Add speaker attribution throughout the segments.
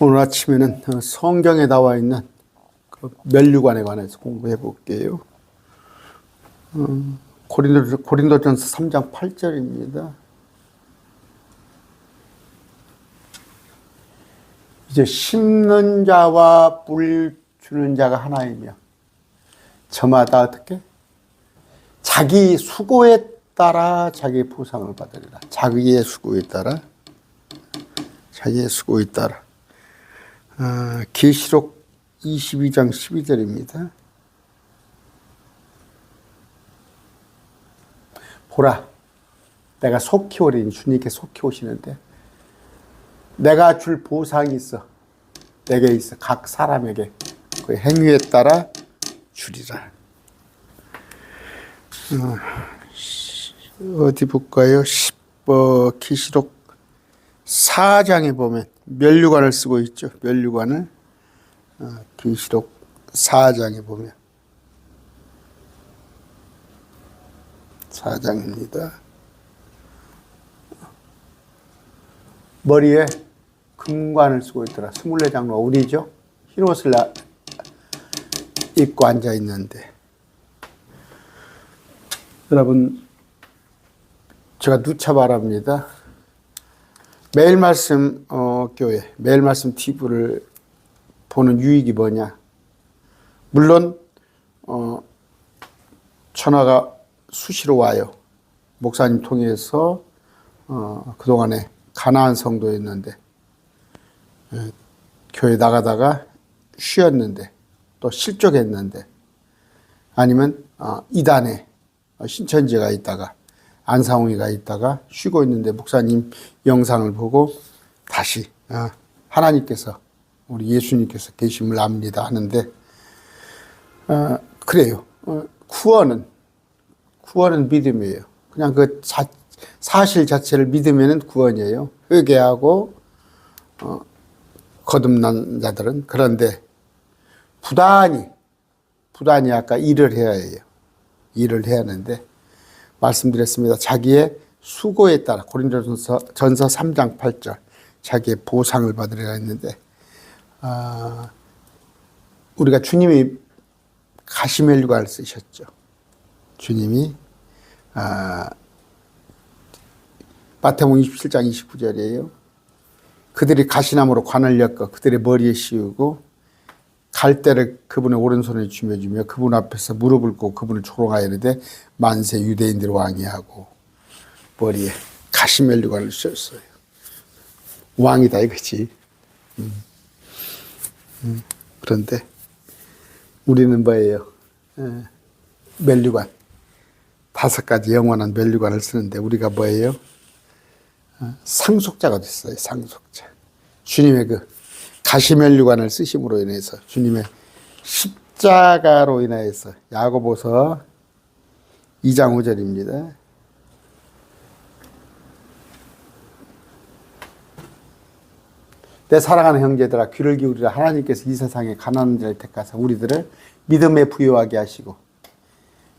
Speaker 1: 오늘 아침에는 어, 성경에 나와 있는 그 멸류관에 관해서 공부해 볼게요. 어, 고린도, 고린도전서 3장 8절입니다. 이제 심는 자와 뿔 주는 자가 하나이며 저마다 어떻게 자기 수고에 따라 자기 보상을 받으리라. 자기의 수고에 따라 자기의 수고에 따라. 아, 계시록 22장 12절입니다. 보라, 내가 속히 오리니 주님께 속히 오시는데 내가 줄 보상이 있어. 내게 있어. 각 사람에게 그 행위에 따라 주리라. 어, 어디 볼까요? 10, 어, 기시록 4장에 보면 멸류관을 쓰고 있죠. 멸류관을 어, 기시록 4장에 보면 4장입니다. 머리에 금관을 쓰고 있더라. 스물네 장로 우리죠. 흰 옷을 나, 입고 앉아 있는데 여러분 제가 누차 바랍니다. 매일 말씀 어, 교회, 매일 말씀 TV를 보는 유익이 뭐냐? 물론 어, 전화가 수시로 와요. 목사님 통해서 어, 그 동안에 가나안 성도였는데 에, 교회 나가다가 쉬었는데 또 실족했는데 아니면 어, 이단에 신천지가 있다가 안상홍이가 있다가 쉬고 있는데 목사님 영상을 보고 다시 어, 하나님께서 우리 예수님께서 계심을 압니다 하는데 어, 그래요. 어, 구원은 구원은 믿음이에요. 그냥 그 자, 사실 자체를 믿으면 구원이에요. 회개하고 어, 거듭난 자들은 그런데 부단히 부단히 아까 일을 해야 해요. 일을 해야 하는데 말씀드렸습니다. 자기의 수고에 따라 고린도전서 전서 3장 8절 자기의 보상을 받으리라 했는데 아, 우리가 주님이 가시멜류관을 쓰셨죠. 주님이 아, 마태복음 27장 29절이에요. 그들이 가시나무로 관을 엮어 그들의 머리에 씌우고 갈대를 그분의 오른손에 쥐며주며 그분 앞에서 무릎을 꿇고 그분을 이르되 만세 유대인들 왕이 하고 머리에 가시멜류관을 썼어요. 왕이다 이거지. 음. 음. 그런데 우리는 뭐예요? 에, 멜류관. 다섯 가지 영원한 멜류관을 쓰는데 우리가 뭐예요? 어, 상속자가 됐어요. 상속자. 주님의 그 가시멜류관을 쓰심으로 인해서 주님의 십자가로 인하여서 야고보서 2장 5절입니다. 내 사랑하는 형제들아 귀를 기울이라 하나님께서 이 세상에 가난한 자를 택하사 우리들을 믿음에 부여하게 하시고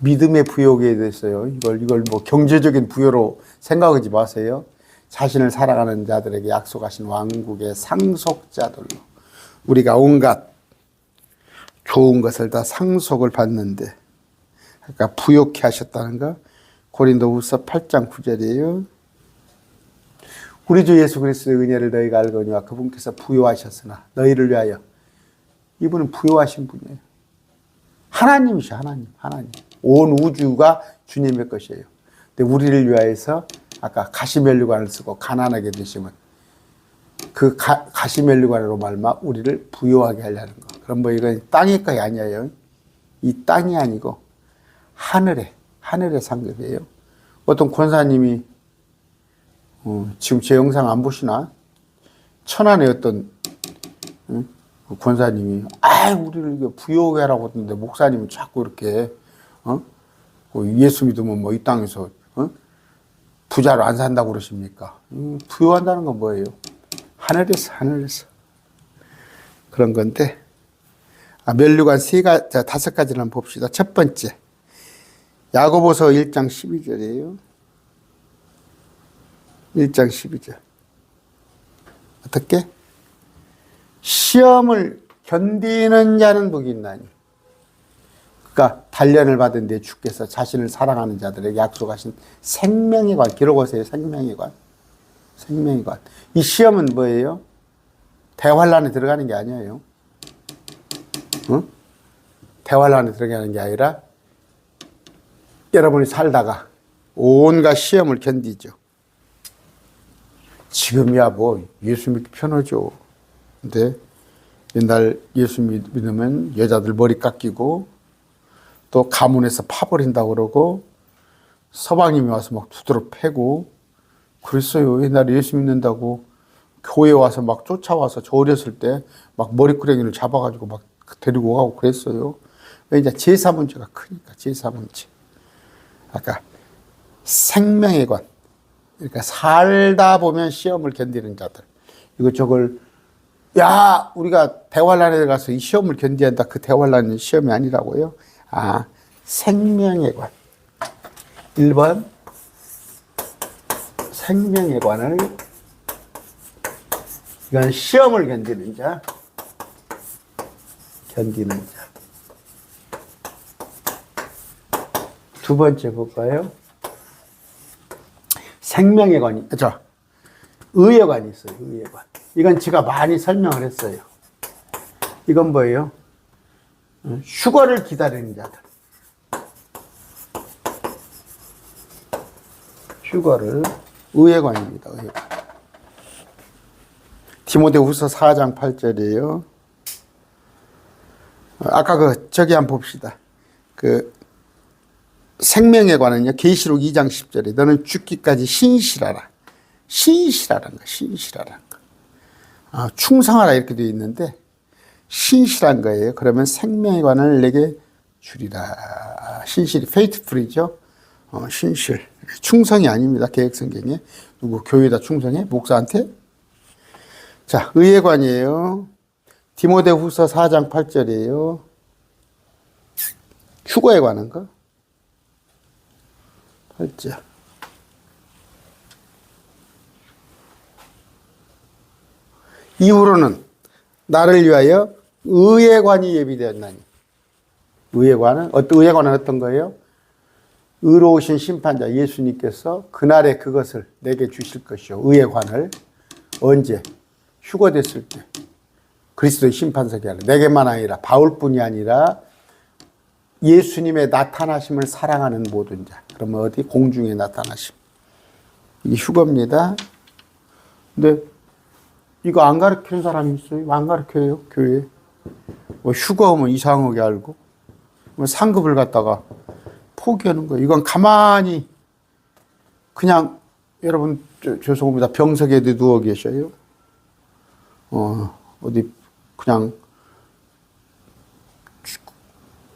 Speaker 1: 믿음의 부여에 대해서요. 이걸 이걸 뭐 경제적인 부여로 생각하지 마세요. 자신을 사랑하는 자들에게 약속하신 왕국의 상속자들로 우리가 온갖 좋은 것을 다 상속을 받는데 그러니까 부욕해 하셨다는 거 고린도후서 8장 9절이에요. 우리 주 예수 그리스도의 은혜를 너희가 알거니와 그분께서 부여하셨으나 너희를 위하여 이분은 부여하신 분이에요. 하나님이셔 하나님 하나님 온 우주가 주님의 것이에요. 근데 우리를 위하여서 아까 가시멜류관을 쓰고 가난하게 되시면 그 가, 가시멜류관으로 말마 우리를 부여하게 하려는 거. 그럼 뭐 이건 땅의 것이 아니에요. 이 땅이 아니고 하늘에 하늘의 상급이에요. 어떤 권사님이 어, 지금 제 영상 안 보시나? 천안에 어떤 응? 그 권사님이 아 우리를 부여하게 하라고 했는데 목사님은 자꾸 이렇게 어? 그 예수 믿으면 뭐 이 땅에서 어? 부자로 안 산다고 그러십니까? 음, 부여한다는 건 뭐예요? 하늘에서 하늘에서 그런 건데 아, 멸류관 세 가, 자, 다섯 가지를 봅시다. 첫 번째 야고보서 1장 12절이에요. 1장 12절 어떻게? 시험을 견디는 자는 복이 있나니. 그러니까 단련을 받은 뒤에 주께서 자신을 사랑하는 자들에게 약속하신 생명의 관 기록하세요. 생명의 관. 생명의 관. 이 시험은 뭐예요? 대환란에 들어가는 게 아니에요. 응? 대환란에 들어가는 게 아니라 여러분이 살다가 온갖 시험을 견디죠. 지금이야 뭐 예수 믿기 편하죠. 근데 옛날 예수 믿- 믿으면 여자들 머리 깎이고 또 가문에서 파버린다고 그러고 서방님이 와서 막 두드러 패고 그랬어요. 옛날에 예수 믿는다고 교회 와서 막 쫓아와서 저 어렸을 때 막 머리끄레기를 잡아가지고 막 데리고 가고 그랬어요. 왜 이제 제사 문제가 크니까 제사 문제. 아까 생명의 관. 그러니까 살다 보면 시험을 견디는 자들. 이거 저걸 야 우리가 대환란에 가서 이 시험을 견뎌야 한다. 그 대환란은 시험이 아니라고요. 아 생명의 관. 1번 생명의 관을 이건 시험을 견디는 자. 견디는 자. 두 번째 볼까요? 생명의 관이, 저, 의의 관이 있어요, 의의 관. 이건 제가 많이 설명을 했어요. 이건 뭐예요? 어, 휴거를 기다리는 자들. 휴거를, 의의 관입니다, 의의 관. 디모데 후서 4장 8절이에요. 아까 그, 저기 한번 봅시다. 그, 생명에 관한요. 계시록 2장 10절에 너는 죽기까지 신실하라. 신실하라는 거. 신실하라는 거. 아, 충성하라 이렇게 되어 있는데 신실한 거예요. 그러면 생명에 관을 내게 주리라. 신실이 페이트풀이죠. 어, 신실. 충성이 아닙니다. 계획 성경에 누구 교회에다 충성해? 목사한테? 자, 의회관이에요. 디모데 후서 4장 8절이에요. 휴거에 관한 거. 팔자. 이후로는 나를 위하여 의회관이 예비되었나니. 의회관은 어떤 의회관은 어떤 거예요? 의로우신 심판자 예수님께서 그날에 그것을 내게 주실 것이요. 의회관을 언제 휴거됐을 때 그리스도의 심판석에 하라. 내게만 아니라 바울뿐이 아니라 예수님의 나타나심을 사랑하는 모든 자. 그러면 어디? 공중에 나타나심. 이게 휴거입니다. 근데 이거 안 가르치는 사람이 있어요? 안 가르쳐요, 교회에. 뭐 휴거하면 이상하게 알고, 뭐 상급을 갖다가 포기하는 거예요. 이건 가만히 그냥 여러분 저, 죄송합니다. 병석에 누워 계셔요. 어, 어디 그냥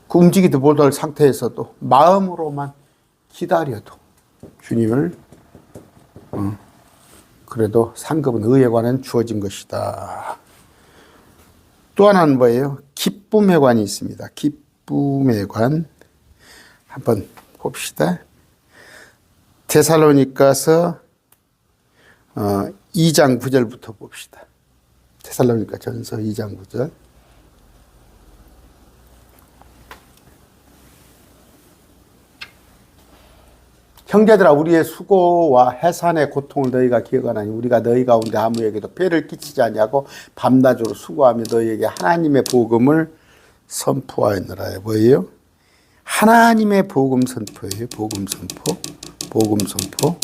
Speaker 1: 그 움직이도 못할 상태에서도 마음으로만 기다려도 주님을 어, 그래도 상급은 의에 관한 주어진 것이다. 또 하나는 뭐예요? 기쁨의 관이 있습니다. 기쁨의 관 한번 봅시다. 데살로니가서 어, 2장 9절부터 봅시다. 데살로니가 전서 2장 9절. 형제들아 우리의 수고와 해산의 고통을 너희가 기억하나니 우리가 너희 가운데 아무에게도 폐를 끼치지 아니하고 밤낮으로 수고하며 너희에게 하나님의 복음을 선포하였느라 뭐예요? 하나님의 복음 선포예요. 복음 선포. 복음 선포.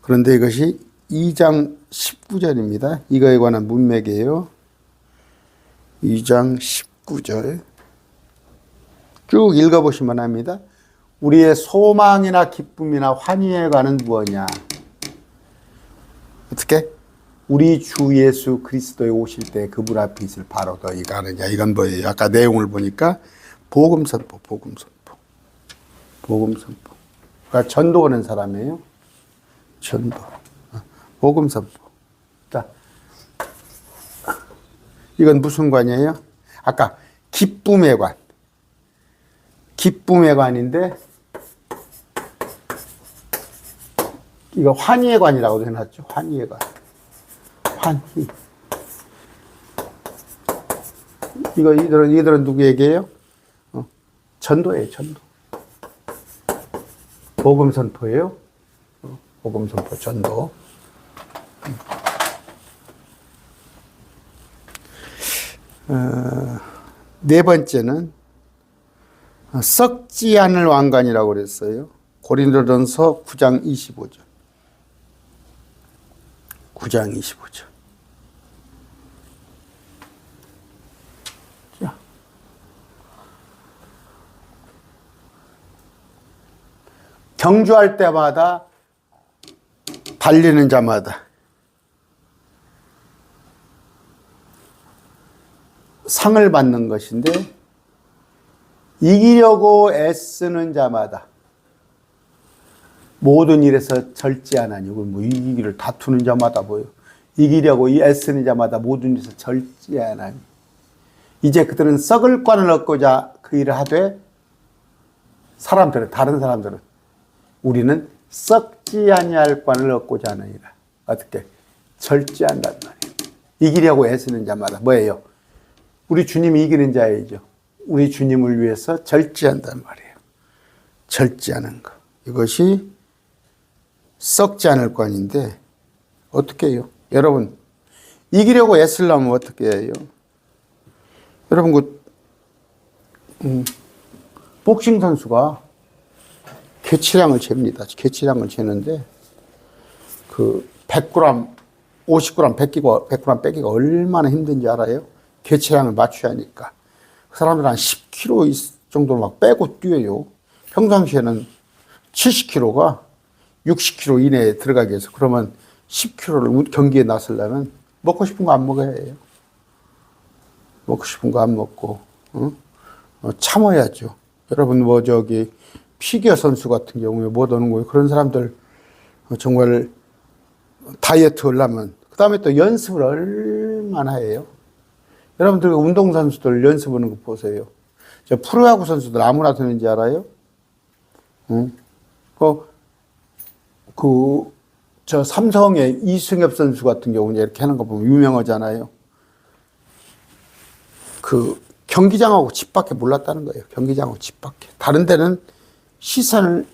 Speaker 1: 그런데 이것이 2장 19절입니다. 이거에 관한 문맥이에요. 2장 19절. 쭉 읽어보시면 합니다. 우리의 소망이나 기쁨이나 환희에 관한 무엇냐? 어떻게? 우리 주 예수 그리스도에 오실 때 그분 앞에 있을 바로 너희가 하느냐. 이건 뭐예요? 아까 내용을 보니까 복음 선포, 복음 선포. 복음 선포. 그러니까 전도하는 사람이에요. 전도. 어, 복음 선포. 자. 이건 무슨 관이에요? 아까 기쁨의 관. 기쁨의 관인데 이거 환희의 관이라고도 해놨죠. 환희의 관. 환희. 이거 이들은 이들은 누구에게요? 어, 전도예요, 전도. 복음 선포예요. 어, 복음 선포 전도. 어, 네 번째는 어, 썩지 않을 왕관이라고 그랬어요. 고린도전서 9장 25절. 9장 25절. 자. 경주할 때마다 달리는 자마다 상을 받는 것인데 이기려고 애쓰는 자마다 모든 일에서 절제하나니 뭐 이기기를 다투는 자마다 뭐요 이기려고 이 애쓰는 자마다 모든 일에서 절제하나니 이제 그들은 썩을 관을 얻고자 그 일을 하되 사람들은 다른 사람들은 우리는 썩지 아니할 관을 얻고자 하느니라. 어떻게? 절제한단 말이에요. 이기려고 애쓰는 자마다 뭐예요? 우리 주님이 이기는 자이죠 우리 주님을 위해서 절제한단 말이에요 절제하는 것 이것이 썩지 않을 관인데 어떻게 해요? 여러분 이기려고 애쓰려면 어떻게 해요? 여러분 그 음, 복싱 선수가 개치량을 잽니다. 개치량을 재는데 그 100g, 50g 뺏기고 100g 빼기가 얼마나 힘든지 알아요? 개치량을 맞춰야 하니까 그 사람들 한 10kg 정도 막 빼고 뛰어요. 평상시에는 70kg가 60kg 이내에 들어가기 위해서 그러면 10kg를 경기에 나서려면 먹고 싶은 거 안 먹어야 해요. 먹고 싶은 거 안 먹고 어? 어, 참아야죠. 여러분 뭐 저기 피겨 선수 같은 경우에 못 오는 거예요. 그런 사람들 어, 정말 다이어트 하려면 그 다음에 또 연습을 얼마나 해요. 여러분들 운동 선수들 연습하는 거 보세요. 저 프로야구 선수들 아무나 되는지 알아요? 응? 그, 그, 저 삼성의 이승엽 선수 같은 경우는 이렇게 하는 거 보면 유명하잖아요. 그 경기장하고 집 밖에 몰랐다는 거예요. 경기장하고 집 밖에. 다른 데는 시선을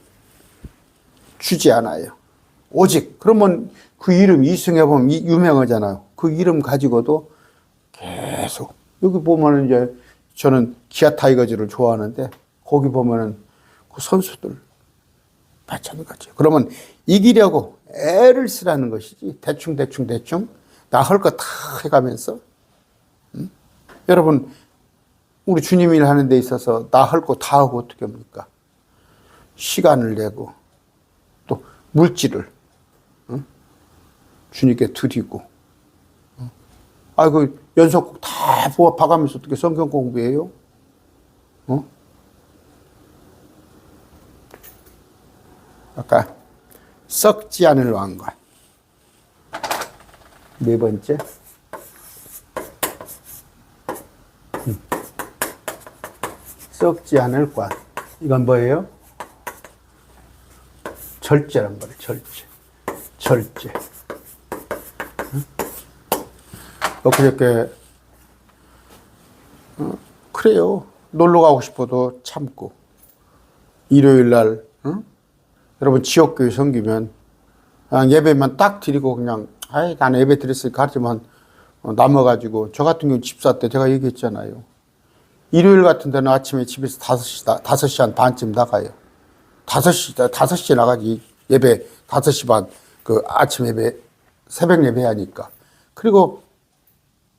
Speaker 1: 주지 않아요. 오직 그러면 그 이름 이승엽 이- 유명하잖아요. 그 이름 가지고도 계속 여기 보면은 이제 저는 기아 타이거즈를 좋아하는데 거기 보면은 그 선수들 마찬가지예요. 그러면 이기려고 애를 쓰라는 것이지 대충 대충 대충 나 할 거 다 해가면서 음? 여러분 우리 주님 일 하는 데 있어서 나 할 거 다 하고 어떻게 합니까? 시간을 내고 또 물질을 응? 주님께 드리고 응? 아이고 연속곡 다 봐가면서 어떻게 성경 공부해요? 어? 아까 썩지 않을 왕관 네 번째 썩지 않을 관. 이건 뭐예요? 절제란 말이에요. 절제. 절제. 응? 엊그저께 어, 그래요. 놀러 가고 싶어도 참고 일요일 날 응? 여러분 지역교회 섬기면 아, 예배만 딱 드리고 그냥 아이 난 예배 드렸으니까 하지만 어, 남아가지고 저 같은 경우 집사 때 제가 얘기했잖아요. 일요일 같은 데는 아침에 집에서 5시, 나- 5시 한 반쯤 나가요. 5시, 5시에 나가지 예배 5시 반, 그 아침 예배, 새벽 예배 하니까. 그리고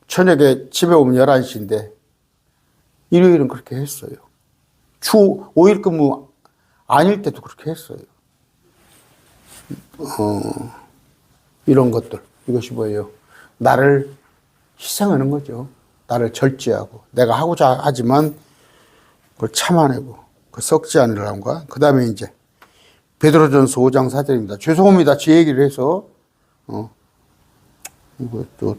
Speaker 1: 저녁에 집에 오면 11시인데 일요일은 그렇게 했어요. 주 5일 근무 아닐 때도 그렇게 했어요. 어, 이런 것들. 이것이 뭐예요? 나를 희생하는 거죠. 나를 절제하고 내가 하고자 하지만 그걸 참아내고 그 썩지 않으려는가. 그 다음에 이제 베드로전서 5장 4절입니다. 죄송합니다. 제 얘기를 해서 어 이거 또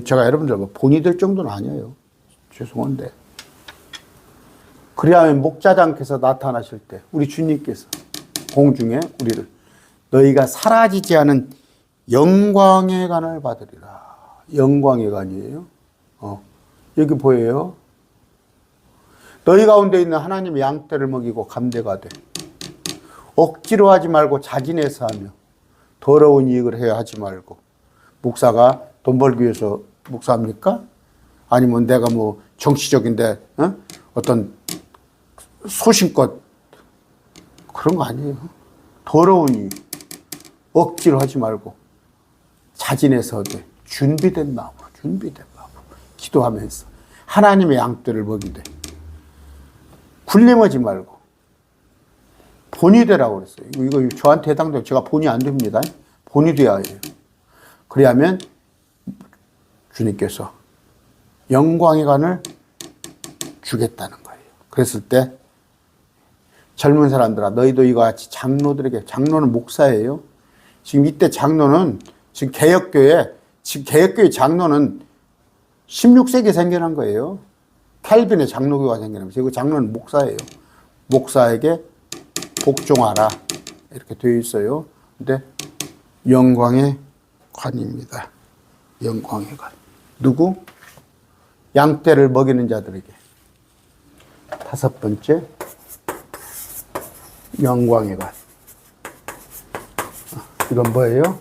Speaker 1: 제가 여러분들 뭐 본이 될 정도는 아니에요. 죄송한데. 그리하면 목자장께서 나타나실 때 우리 주님께서 공중에 우리를 너희가 사라지지 않은 영광의 간을 받으리라. 영광의 관이에요. 어, 여기 보여요. 너희 가운데 있는 하나님의 양떼를 먹이고 감대가 돼. 억지로 하지 말고 자진해서 하며 더러운 이익을 해야 하지 말고 목사가 돈 벌기 위해서 목사합니까? 아니면 내가 뭐 정치적인데 어? 어떤 소신껏 그런 거 아니에요. 이익 억지로 하지 말고 자진해서 하되 준비된 마음으로 준비된 마음으로 기도하면서 하나님의 양떼를 먹이되 굴림하지 말고 본이 되라고 그랬어요. 이거, 저한테 해당돼요. 제가 본이 안 됩니다. 본이 돼야 해요. 그래야면 주님께서 영광의 관을 주겠다는 거예요. 그랬을 때 젊은 사람들아 너희도 이와 같이 장로들에게 장로는 목사예요. 지금 이때 장로는 지금 개혁교회 지금 개혁교회 장로는 16세기에 생겨난 거예요. 칼빈의 장로교가 생겨나면서 이거 장로는 목사예요. 목사에게 복종하라 이렇게 되어 있어요. 근데 영광의 관입니다. 영광의 관. 누구? 양떼를 먹이는 자들에게. 다섯 번째 영광의 관. 이건 뭐예요?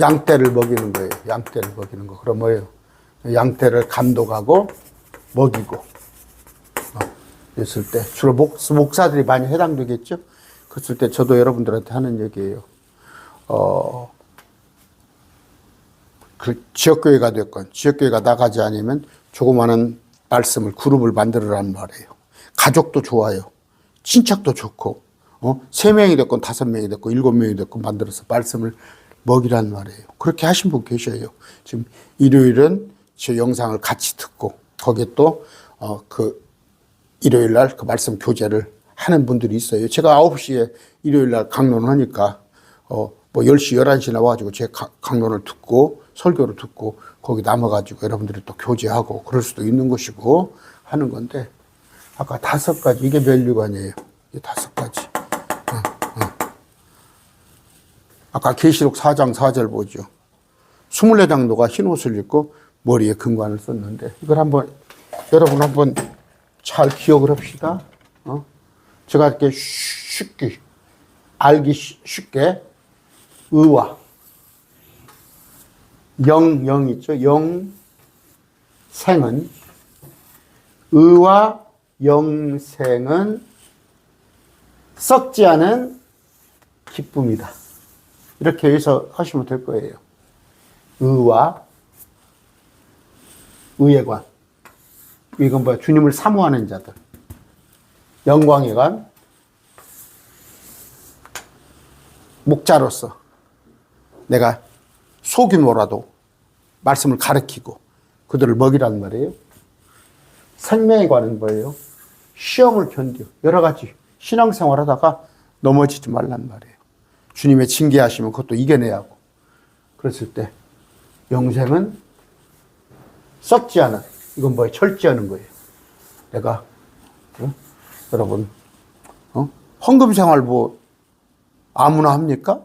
Speaker 1: 양떼를 먹이는 거예요. 양떼를 먹이는 거. 그럼 뭐예요? 양떼를 감독하고 먹이고. 어, 있을 때 주로 목, 목사들이 많이 해당되겠죠. 그랬을 때 저도 여러분들한테 하는 얘기예요. 어, 그 지역교회가 됐건 지역교회가 나가지 않으면 조그마한 말씀을 그룹을 만들어라는 말이에요. 가족도 좋아요. 친척도 좋고 어? 세 명이 됐건 다섯 명이 됐건 일곱 명이 됐건 만들어서 말씀을 먹이란 말이에요. 그렇게 하신 분 계셔요. 지금 일요일은 저 영상을 같이 듣고 거기에 또 어, 그 일요일 날 그 말씀 교제를 하는 분들이 있어요. 제가 9시에 일요일 날 강론을 하니까 어, 뭐 10시, 11시 나와가지고 제 가- 강론을 듣고 설교를 듣고 거기 남아가지고 여러분들이 또 교제하고 그럴 수도 있는 것이고 하는 건데 아까 다섯 가지 이게 멸류관이에요. 이 다섯 가지. 아까 계시록 4장 4절 보죠. 24장도가 흰 옷을 입고 머리에 금관을 썼는데 이걸 한번 여러분 한번 잘 기억을 합시다. 어? 제가 이렇게 쉽게 알기 쉬- 쉽게 의와 영, 영 있죠. 영 생은 의와 영생은 썩지 않은 기쁨이다. 이렇게 해서 하시면 될 거예요. 의와 의의 관. 이건 뭐야? 주님을 사모하는 자들. 영광의 관. 목자로서 내가 소규모라도 말씀을 가르치고 그들을 먹이라는 말이에요. 생명의 관은 뭐예요? 시험을 견뎌. 여러 가지 신앙생활 하다가 넘어지지 말란 말이에요. 주님의 징계하시면 그것도 이겨내야 하고. 그랬을 때 영생은 썩지 않은 이건 뭐예요? 철지하는 거예요. 내가 어? 여러분 어? 헌금 생활 뭐 아무나 합니까?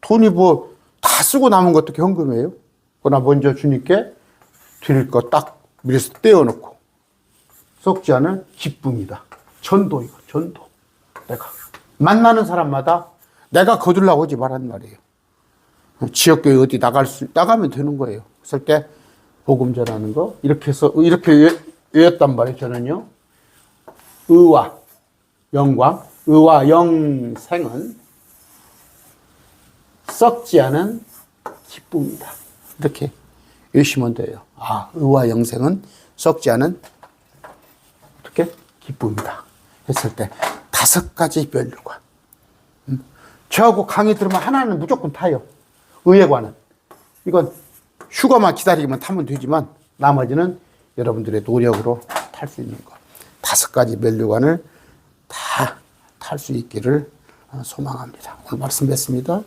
Speaker 1: 돈이 뭐 다 쓰고 남은 것도 현금이에요. 그러나 먼저 주님께 드릴 거 딱 미리서 떼어놓고 썩지 않은 기쁨이다. 전도 이거 전도. 내가 만나는 사람마다 내가 거둘라고 하지 말란 말이에요. 지역교회 어디 나갈 수 나가면 되는 거예요. 그럴 때 복음 전하는 거 이렇게 해서 이렇게 외- 외웠단 말이에요. 저는요. 의와 영광, 의와 영생은 썩지 않은 기쁨이다. 이렇게 외우시면 돼요. 아, 의와 영생은 썩지 않은 어떻게 기쁨이다. 했을 때 다섯 가지 멸류관. 음. 저하고 강의 들으면 하나는 무조건 타요. 의예관은. 이건 휴가만 기다리기만 타면 되지만 나머지는 여러분들의 노력으로 탈 수 있는 것. 다섯 가지 멸류관을 다 탈 수 있기를 소망합니다. 오늘 말씀 뵙습니다.